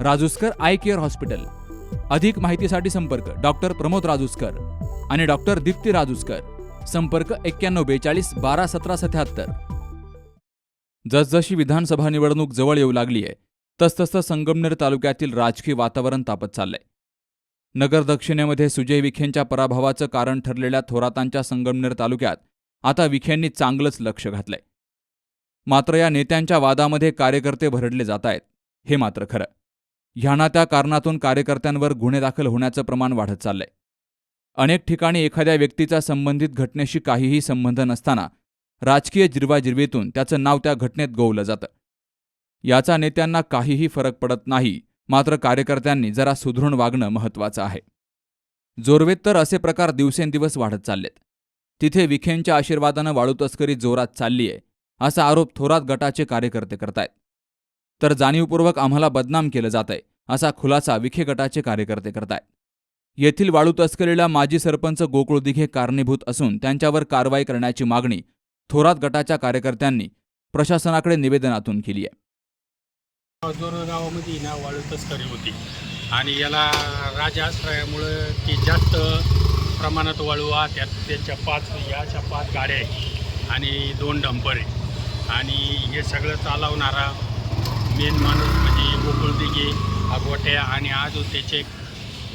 Rajuskar eye care hospital. अधिक माहितीसाठी संपर्क डॉक्टर प्रमोद राजूस्कर आणि डॉक्टर दीप्ती राजूस्कर. संपर्क एक्क्याण्णव बेचाळीस बारा सतरा सत्याहत्तर. जसजशी विधानसभा निवडणूक जवळ येऊ लागली आहे तसतसं संगमनेर तालुक्यातील राजकीय वातावरण तापत चाललंय. नगर दक्षिणेमध्ये सुजय विखेंच्या पराभवाचं कारण ठरलेल्या थोरातांच्या संगमनेर तालुक्यात आता विखेंनी चांगलंच लक्ष घातलंय. मात्र या नेत्यांच्या वादामध्ये कार्यकर्ते भरडले जात आहेत हे मात्र खरं. ह्याना त्या कारणातून कार्यकर्त्यांवर गुन्हे दाखल होण्याचं प्रमाण वाढत चाललंय. अनेक ठिकाणी एखाद्या व्यक्तीचा संबंधित घटनेशी काहीही संबंध नसताना राजकीय जिरवाजिरवीतून त्याचं नाव त्या घटनेत गोवलं जातं. याचा नेत्यांना काहीही फरक पडत नाही मात्र कार्यकर्त्यांनी जरा सुधरून वागणं महत्त्वाचं आहे. जोरवेत तर असे प्रकार दिवसेंदिवस वाढत चाललेत. तिथे विखेंच्या आशीर्वादानं वाळू तस्करी जोरात चाललीय असा आरोप थोरात गटाचे कार्यकर्ते करतायत. तर जाणीवपूर्वक आम्हाला बदनाम केलं जात आहे असा खुलासा विखे गटाचे कार्यकर्ते करतायत. येथील वाळू तस्करीला माजी सरपंच गोकुळ दिघे कारणीभूत असून त्यांच्यावर कारवाई करण्याची मागणी थोरात गटाच्या कार्यकर्त्यांनी प्रशासनाकडे निवेदनातून केली आहे. गावामध्ये ना वाळू तस्करी होती आणि याला राजाश्रयामुळं की जास्त प्रमाणात वाळू त्यात त्याच्या पाच याच्या पाच गाड्या आहेत आणि दोन डंपर आहे आणि हे सगळं चालवणारा मेन माणूस म्हणजे गोकुळ दिघे हा गोट्या आणि अजून त्याचे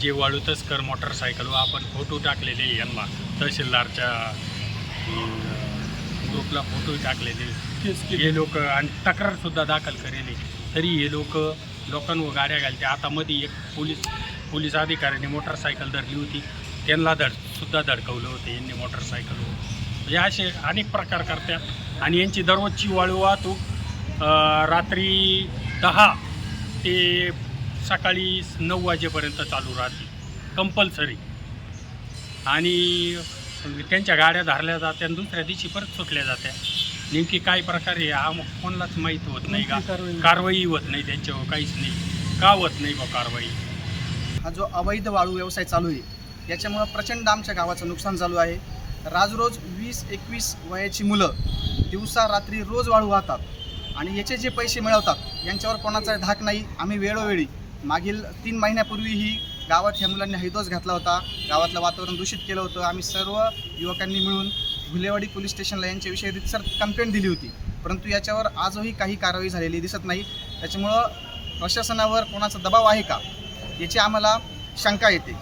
जे वाळू तस्कर मोटरसायकलवर आपण फोटो टाकलेले यांना. तहसीलदारच्या ग्रुपला फोटो टाकलेले. हे लोक आणि तक्रारसुद्धा दाखल करेली. तरी हे लोक लोकांवर गाड्या घालते. आता मध्ये एक पोलीस पोलीस अधिकाऱ्याने मोटरसायकल धरली होती. त्यांना धड सुद्धा धडकवलं होतं. यांनी मोटरसायकलवर म्हणजे असे अनेक प्रकार करतात. आणि यांची दररोजची वाळू वाहतूक रात्री दहा ते सकाळी नऊ वाजेपर्यंत चालू राहते कंपल्सरी आणि त्यांच्या गाड्या धरल्या जात्या आणि दुसऱ्या दिवशी परत सुटल्या जात्या. नेमकी काय प्रकारे हा कोणालाच माहीत होत नाही का? कारवाई? होत नाही त्यांच्यावर काहीच नाही. का होत नाही बा कारवाई? हा जो अवैध वाळू व्यवसाय चालू आहे याच्यामुळं प्रचंड आमच्या गावाचं नुकसान चालू आहे. राज रोज वीस एकवीस वयाची मुलं दिवसा रात्री रोज वाळू वाहतात. आणि याचे जे पैसे मिळवतात यांच्यावर कोणाचा धाक नाही. आम्ही वेळोवेळी मागील तीन महिन्यापूर्वीही गावात ह्या मुलांनी हैदोस घातला होता. गावातलं वातावरण दूषित केलं होतं. आम्ही सर्व युवकांनी मिळून घुलेवाडी पोलीस स्टेशनला यांच्याविषयी रितसर कंप्लेंट दिली होती. परंतु याच्यावर आजही काही कारवाई झालेली दिसत नाही. त्याच्यामुळं प्रशासनावर कोणाचा दबाव आहे का याची आम्हाला शंका येते.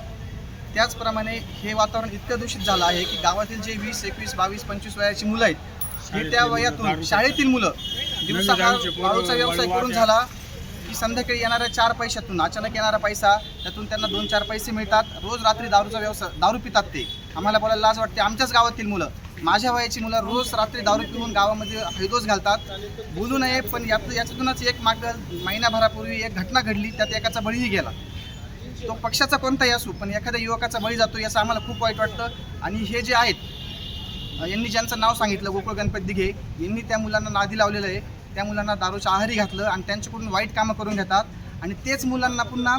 त्याचप्रमाणे हे वातावरण इतकं दूषित झालं आहे की गावातील जे वीस एकवीस बावीस पंचवीस वयाची मुलं आहेत ही त्या वयातून शाळेतील मुलं दिवसा हा वाळूचा व्यवसाय करून झाला की संध्याकाळी येणाऱ्या चार पैशातून अचानक येणारा पैसा त्यातून त्यांना दोन चार पैसे मिळतात. रोज रात्री दारूचा व्यवसाय दारू पितात ते. आम्हाला बोलायला लाज वाटते. आमच्याच गावातील मुलं माझ्या वयाची मुलं रोज रात्री दारू पिऊन गावामध्ये हैदोस घालतात. बोलू नये पण यात याच्यातूनच एक माग महिनाभरापूर्वी एक घटना घडली. त्यात एकाचा बळीही गेला. तो पक्षाचा कोणताही असू पण एखाद्या युवकाचा बळी जातो याचं आम्हाला खूप वाईट वाटतं. आणि हे जे आहेत यांनी ज्यांचं नाव सांगितलं गोकुळ गणपती दिघे यांनी त्या मुलांना नादी लावलेलं आहे. त्या मुलांना दारूच्या आहारी घातलं आणि त्यांच्याकडून वाईट कामं करून घेतात. आणि तेच मुलांना पुन्हा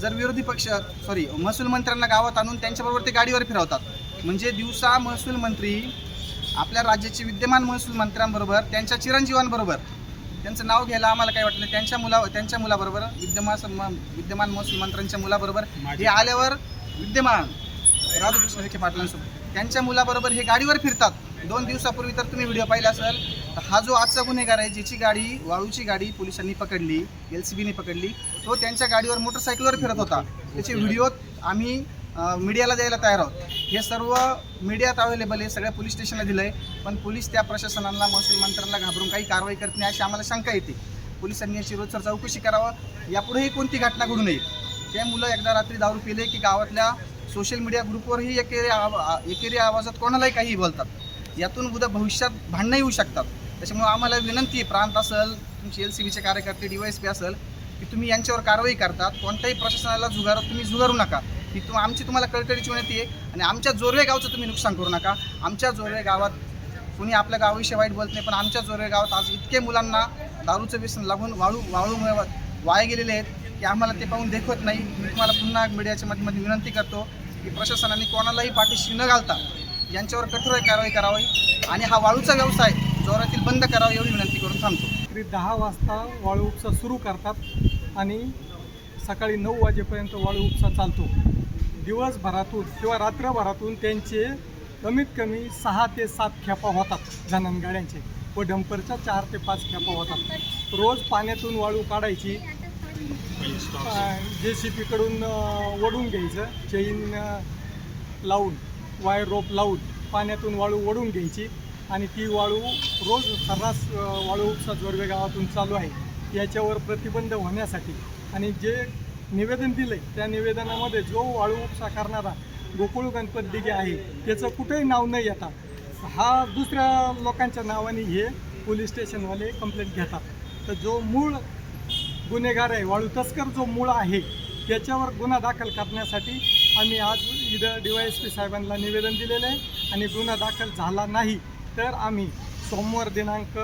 जर विरोधी पक्ष सॉरी महसूल मंत्र्यांना गावात आणून त्यांच्याबरोबर ते गाडीवर फिरवतात. म्हणजे दिवसा महसूल मंत्री आपल्या राज्याचे विद्यमान महसूल मंत्र्यांबरोबर त्यांच्या चिरंजीवांबरोबर त्यांचं नाव घ्यायला आम्हाला काय वाटलं? त्यांच्या मुला त्यांच्या मुलाबरोबर विद्यमान विद्यमान महसूल मंत्र्यांच्या मुलाबरोबर हे आल्यावर विद्यमान राधाकृष्ण विखे पाटलांसोबत. त्यांच्या मुलाबरोबर हे गाडीवर फिरतात. दोन दिवसापूर्वी तर तुम्ही व्हिडिओ पाहिला असेल हा जो आजचा गुन्हेगार आहे ज्याची गाडी वाळूची गाडी पोलिसांनी पकडली एल सी बीने पकडली तो त्यांच्या गाडीवर मोटरसायकलवर फिरत होता. त्याचे व्हिडिओ आम्ही मीडियाला द्यायला तयार आहोत. हे सर्व मीडियात अवेलेबल आहे सगळ्या पोलीस स्टेशनला दिलं आहे पण पोलीस त्या प्रशासनाला महसूल मंत्र्यांना घाबरून काही कारवाई करत नाही अशी आम्हाला शंका येते. पोलिसांनी याची रोजसर चौकशी करावं. यापुढेही कोणती घटना घडू नये. ते मुलं एकदा रात्री दारू पिले की गावातल्या सोशल मीडिया ग्रुपवरही एकेरी आवा एकेरी आवाजात कोणालाही काही बोलतात. यातून उद्या भविष्यात भांडणं येऊ शकतात. त्याच्यामुळे आम्हाला विनंती आहे प्रांत असेल तुमचे एल सी बीचे कार्यकर्ते डी वाय एस पी असेल की तुम्ही यांच्यावर कारवाई करतात. कोणत्याही प्रशासनाला जुगार तुम्ही जुगारू नका. ही तुम आमची तुम्हाला कळकळीची विनंती आहे आणि आमच्या जोरवे गावचं तुम्ही नुकसान करू नका. आमच्या जोरवे गावात कुणी आपल्या गावाविषयी वाईट बोलत नाही पण आमच्या जोरवे गावात आज इतके मुलांना दारूचं व्यसन लागून वाळू वाळूमुळे वाया गेलेले आहेत. की आम्हाला ते पाहून देखवत नाही. मी तुम्हाला पुन्हा मीडियाच्या माध्यमातून विनंती करतो की प्रशासनाने कोणालाही पाठीशी न घालता यांच्यावर कठोर कारवाई करावी आणि हा वाळूचा व्यवसाय जोरातील बंद करावा एवढी विनंती करून थांबतो. रात्री दहा वाजता वाळू उपसा सुरू करतात आणि सकाळी नऊ वाजेपर्यंत वाळू उपसा चालतो. दिवसभरातून किंवा रात्रभरातून त्यांचे कमीत कमी सहा ते सात खेपा होतात जनान गाड्यांचे व डंपरच्या चार ते पाच खेपा होतात. रोज पाण्यातून वाळू काढायची. जे सी पीकडून ओढून घ्यायचं. चेन लावून वायर रोप लावून पाण्यातून वाळू ओढून घ्यायची. आणि ती वाळू रोज सर्रास वाळू उपसा जोरवे गावातून चालू आहे. याच्यावर प्रतिबंध होण्यासाठी. आणि जे निवेदन दिलं आहे त्या निवेदनामध्ये जो वाळू उपसा करणारा गोकुळ गणपत दिघे आहे त्याचं कुठेही नाव न येता हा दुसऱ्या लोकांच्या नावाने हे पोलीस स्टेशनवाले कंप्लेंट घेतात. तर जो मूळ गुन्हेगार आहे वाळू तस्कर जो मूळ आहे त्याच्यावर गुन्हा दाखल करण्यासाठी आम्ही आज इथं डी वाय एस पी साहेबांना निवेदन दिलेलं आहे आणि गुन्हा दाखल झाला नाही तर आम्ही सोमवार दिनांक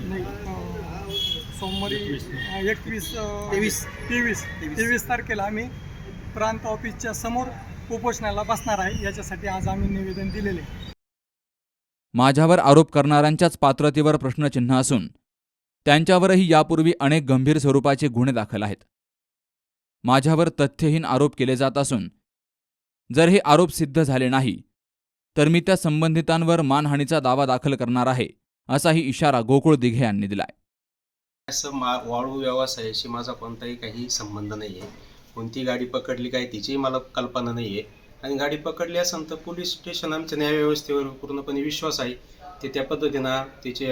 नाही सोमवारी एकवीस तेवीस. तेवीस तेवीस. तेवीस तारखेला आम्ही प्रांत ऑफिसच्या समोर उपोषणाला बसणार आहे याच्यासाठी आज आम्ही निवेदन दिलेले आहे माझ्यावर आरोप करणाऱ्यांच्याच पात्रतेवर प्रश्नचिन्ह असून त्यांच्यावरही यापूर्वी अनेक गंभीर स्वरूपाचे गुन्हे दाखल आहेत. माझ्यावर तथ्यहीन आरोप केले जात असून जर हे आरोप सिद्ध झाले नाही तर मी त्या संबंधितांवर मानहानीचा दावा दाखल करणार आहे असाही इशारा गोकुळ दिघे यांनी दिलाय. असं मा वाळू व्यवसायाशी माझा कोणताही काही संबंध नाही आहे कोणती गाडी पकडली काय तिचीही मला कल्पना नाही आहे आणि गाडी पकडली असेल तर पोलीस स्टेशन आमच्या न्यायव्यवस्थेवर पूर्णपणे विश्वास आहे. ते त्या पद्धतीनं त्याची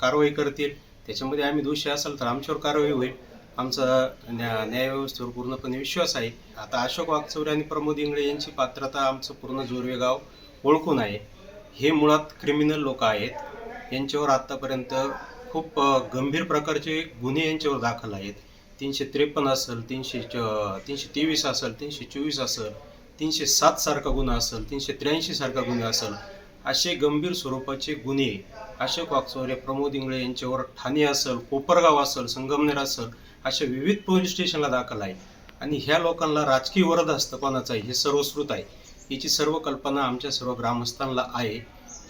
कारवाई करतील. त्याच्यामध्ये आम्ही दोषी असेल तर आमच्यावर कारवाई होईल. आमचा न्या न्यायव्यवस्थेवर पूर्णपणे विश्वास आहे. आता अशोक वागचौरे आणि प्रमोद इंगळे यांची पात्रता आमचं पूर्ण जोरवेगाव ओळखून आहे. हे मुळात क्रिमिनल लोक आहेत. यांच्यावर आत्तापर्यंत खूप गंभीर प्रकारचे गुन्हे यांच्यावर दाखल आहेत. तीनशे त्रेपन्न असेल तीनशे च- तीनशे तेवीस असेल तीनशे चोवीस असेल. तीनशे सात सारखा गुन्हा असेल तीनशे त्र्याऐंशी सारखा गुन्हा असेल असे गंभीर स्वरूपाचे गुन्हे अशोक वागचौरे प्रमोद इंगळे यांच्यावर ठाणे असेल कोपरगाव असेल संगमनेर असेल अशा विविध पोलीस स्टेशनला दाखल आहे. आणि ह्या लोकांना राजकीय वरद असतं कोणाचं आहे हे सर्वश्रुत आहे. याची सर्व कल्पना आमच्या सर्व ग्रामस्थांना आहे.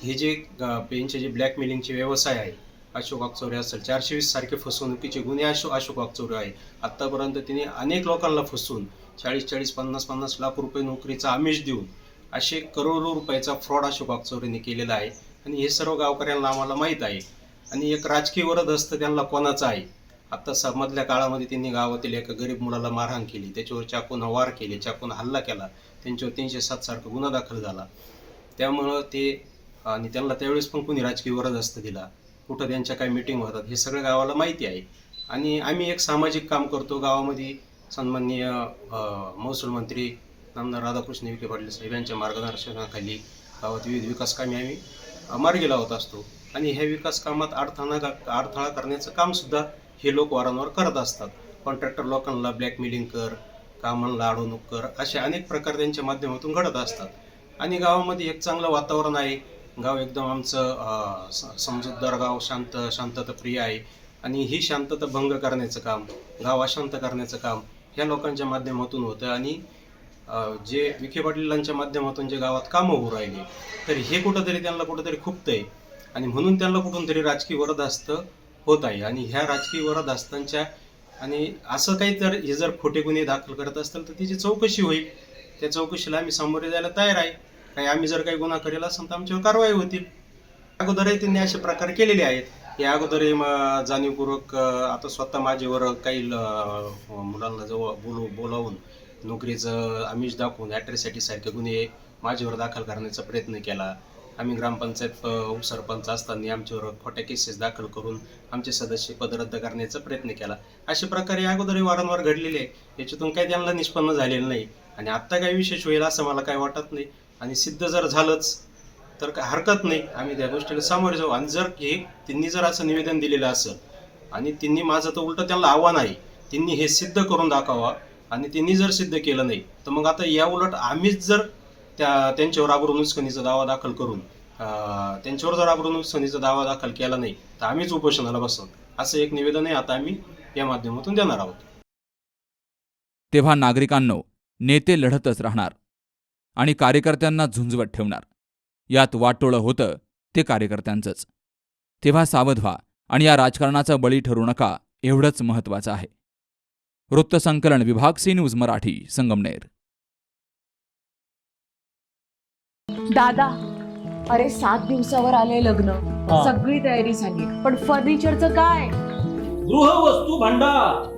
हे जे यांचे जे ब्लॅकमेलिंगचे व्यवसाय आहे अशोक वागचौरे असेल चारशे वीस सारखे फसवणुकीचे गुन्हे अशोक अशोक वागचौरे आहे. आत्तापर्यंत तिने अनेक लोकांना फसवून चाळीस चाळीस पन्नास पन्नास लाख रुपये नोकरीचा आमिष देऊन असे करोडो रुपयाचा फ्रॉड अशोक वागचौरेने केलेला आहे. आणि हे सर्व गावकऱ्यांना आम्हाला माहीत आहे. आणि एक राजकीय वरद असतं त्यांना कोणाचं आहे? आता समधल्या काळामध्ये त्यांनी गावातील एका गरीब मुलाला मारहाण केली. त्याच्यावर चाकून वार केले चाकून हल्ला केला. त्यांच्यावर तीनशे सात सारखा गुन्हा दाखल झाला. त्यामुळं ते आणि त्यांना त्यावेळेस पण कोणी राजकीय वरद असतं दिला. कुठं त्यांच्या काही मिटिंग होतात हे सगळं गावाला माहिती आहे. आणि आम्ही एक सामाजिक काम करतो. गावामध्ये सन्माननीय महसूल मंत्री नामदार राधाकृष्ण विखे पाटील साहेब यांच्या मार्गदर्शनाखाली गावात विविध विकास कामे आम्ही मार्गी लावत असतो. आणि ह्या विकास कामात अडथळा अडथळा करण्याचं कामसुद्धा हे लोक वारंवार करत असतात. कॉन्ट्रॅक्टर लोकांना ब्लॅकमेलिंग कर कामांना अडवणूक कर असे अनेक प्रकार त्यांच्या माध्यमातून घडत असतात. आणि गावामध्ये एक चांगलं वातावरण आहे. गाव एकदम आमचं स- समजूतदार गाव शांत शांतताप्रिय आहे. आणि ही शांतता भंग करण्याचं काम गाव अशांत करण्याचं काम ह्या लोकांच्या माध्यमातून होतं आणि जे विखे पाटीलांच्या माध्यमातून जे गावात कामं होऊ राहिले तर हे कुठंतरी त्यांना कुठंतरी खुपतंय. आणि म्हणून त्यांना कुठून तरी राजकीय वरदास्त होत आहे. आणि ह्या राजकीय वरदास्तांच्या आणि असं काही तर हे जर खोटे गुन्हे दाखल करत असतील तर त्याची चौकशी होईल. त्या चौकशीला आम्ही सामोरे जायला तयार आहे. काही आम्ही जर काही गुन्हा करेल असेल तर आमच्यावर कारवाई होतील. अगोदरही त्यांनी असे प्रकार केलेले आहेत. या अगोदरही म- जाणीवपूर्वक आता स्वतः माझ्यावर काही मुलांना जवळ बोलू बोलावून नोकरीचं आमिष दाखवून ॲट्रॅसिटी सारखे गुन्हे माझ्यावर दाखल करण्याचा प्रयत्न केला. आम्ही ग्रामपंचायत उपसरपंच असताना आमच्यावर खोट्या केसेस दाखल करून आमचे सदस्य पद रद्द करण्याचा प्रयत्न केला. अशा प्रकारे अगोदरही वारंवार घडलेले आहे. याच्यातून काही त्यांना निष्पन्न झालेलं नाही. आणि आत्ता काही विशेष होईल असं मला काही वाटत नाही. आणि सिद्ध जर झालंच तर काय हरकत नाही. आम्ही त्या गोष्टीला सामोरे जाऊ. आणि जर हे त्यांनी जर असं निवेदन दिलेलं असेल आणि त्यांनी माझं तर उलट त्यांना आव्हान आहे त्यांनी हे सिद्ध करून दाखवा आणि त्यांनी जर सिद्ध केलं नाही तर मग आता या उलट आम्हीच जर त्या त्यांच्यावर आबरून उचकणीचा दावा दाखल करून त्यांच्यावर जर आबरून उचकणीचा दावा दाखल केला नाही तर आम्हीच उपोषणाला बसू असं एक निवेदन आहे. आता आम्ही या माध्यमातून देणार आहोत. तेव्हा नागरिकांनो नेते लढतच राहणार आणि कार्यकर्त्यांना झुंजवत ठेवणार. यात वाटोळं होतं ते कार्यकर्त्यांचंच. तेव्हा सावध व्हा आणि या राजकारणाचा बळी ठरू नका एवढंच महत्त्वाचं आहे. वृत्तसंकलन विभाग सी न्यूज मराठी संगमनेर. दादा अरे सात दिवसावर आले लग्न. सगळी तयारी झाली पण फर्निचरचं काय? गृहवस्तू भांडार.